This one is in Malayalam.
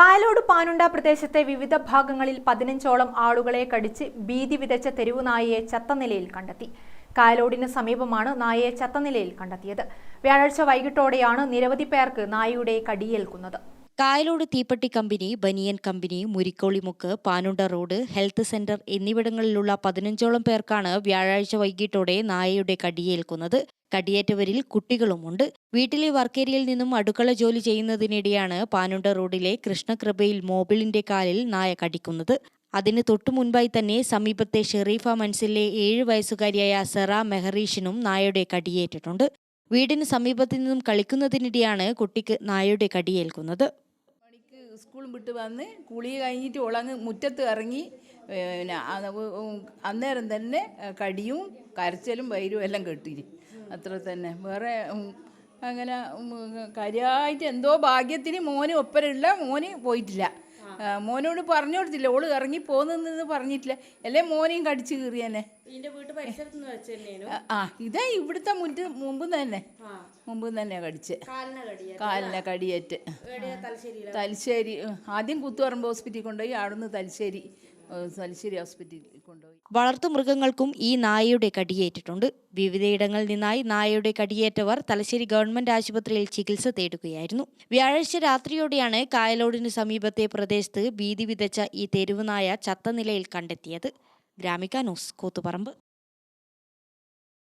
കായലോട് പാനുണ്ട പ്രദേശത്തെ വിവിധ ഭാഗങ്ങളിൽ പതിനഞ്ചോളം ആളുകളെ കടിച്ച് ഭീതി വിതച്ച തെരുവു നായയെ ചത്ത നിലയിൽ കണ്ടെത്തി. കായലോടിന് സമീപമാണ് നായയെ ചത്ത നിലയിൽ കണ്ടെത്തിയത്. വ്യാഴാഴ്ച വൈകിട്ടോടെയാണ് നിരവധി പേർക്ക് നായയുടെ കടിയേൽക്കുന്നത്. കായലോട് തീപ്പെട്ടി company banian company Murikkolimukku Panunda road health centre എന്നിവിടങ്ങളിലുള്ള പതിനഞ്ചോളം പേർക്കാണ് വ്യാഴാഴ്ച വൈകിട്ടോടെ നായയുടെ കടിയേൽക്കുന്നത്. കടിയേറ്റവരിൽ കുട്ടികളുമുണ്ട്. വീട്ടിലെ വർക്കേരിയയിൽ നിന്നും അടുക്കള ജോലി ചെയ്യുന്നതിനിടെയാണ് പാനുണ്ട റോഡിലെ കൃഷ്ണകൃപയിൽ മോബിളിന്റെ കാലിൽ നായ കടിക്കുന്നത്. അതിന് തൊട്ടു മുൻപായി തന്നെ സമീപത്തെ ഷെറീഫ മൻസിലെ ഏഴ് വയസ്സുകാരിയായ സെറ മെഹറീഷിനും നായയുടെ കടിയേറ്റിട്ടുണ്ട്. വീടിന് സമീപത്തു നിന്നും കളിക്കുന്നതിനിടെയാണ് കുട്ടിക്ക് നായയുടെ കടിയേൽക്കുന്നത്. സ്കൂളും വിട്ട് വന്ന് കുളി കഴിഞ്ഞിട്ട് ഉളങ്ങ് മുറ്റത്ത് ഇറങ്ങി പിന്നെ അന്നേരം തന്നെ കടിയും കരച്ചലും വൈരും എല്ലാം കെട്ടിരി അത്ര തന്നെ. വേറെ അങ്ങനെ കാര്യമായിട്ട് എന്തോ ഭാഗ്യത്തിന് മോന് ഒപ്പരമുള്ള മോന് പോയിട്ടില്ല. മോനോട് പറഞ്ഞു കൊടുത്തില്ല. ഓൾ ഇറങ്ങി പോന്നെന്ന് പറഞ്ഞിട്ടില്ല. അല്ലേ മോനെയും കടിച്ചു കീറിയനെ? ആ ഇതാ ഇവിടുത്തെ മുറ്റ് മുമ്പ് തന്നെ. മുമ്പ് തന്നെ കടിച്ച്. കാലിനെ കടിയേറ്റ് തലശ്ശേരി ആദ്യം കുത്തുപറമ്പ് ഹോസ്പിറ്റലിൽ കൊണ്ടുപോയി അവിടുന്ന് തലശ്ശേരി. തലശ്ശേരി വളർത്തുമൃഗങ്ങൾക്കും ഈ നായയുടെ കടിയേറ്റിട്ടുണ്ട്. വിവിധയിടങ്ങളിൽ നിന്നായി നായയുടെ കടിയേറ്റവർ തലശ്ശേരി ഗവൺമെന്റ് ആശുപത്രിയിൽ ചികിത്സ തേടുകയായിരുന്നു. വ്യാഴാഴ്ച രാത്രിയോടെയാണ് കായലോടിന് സമീപത്തെ പ്രദേശത്ത് ഭീതി വിതച്ച ഈ തെരുവുനായ ചത്ത നിലയിൽ കണ്ടെത്തിയത്. ഗ്രാമിക ന്യൂസ് കൂത്തുപറമ്പ്.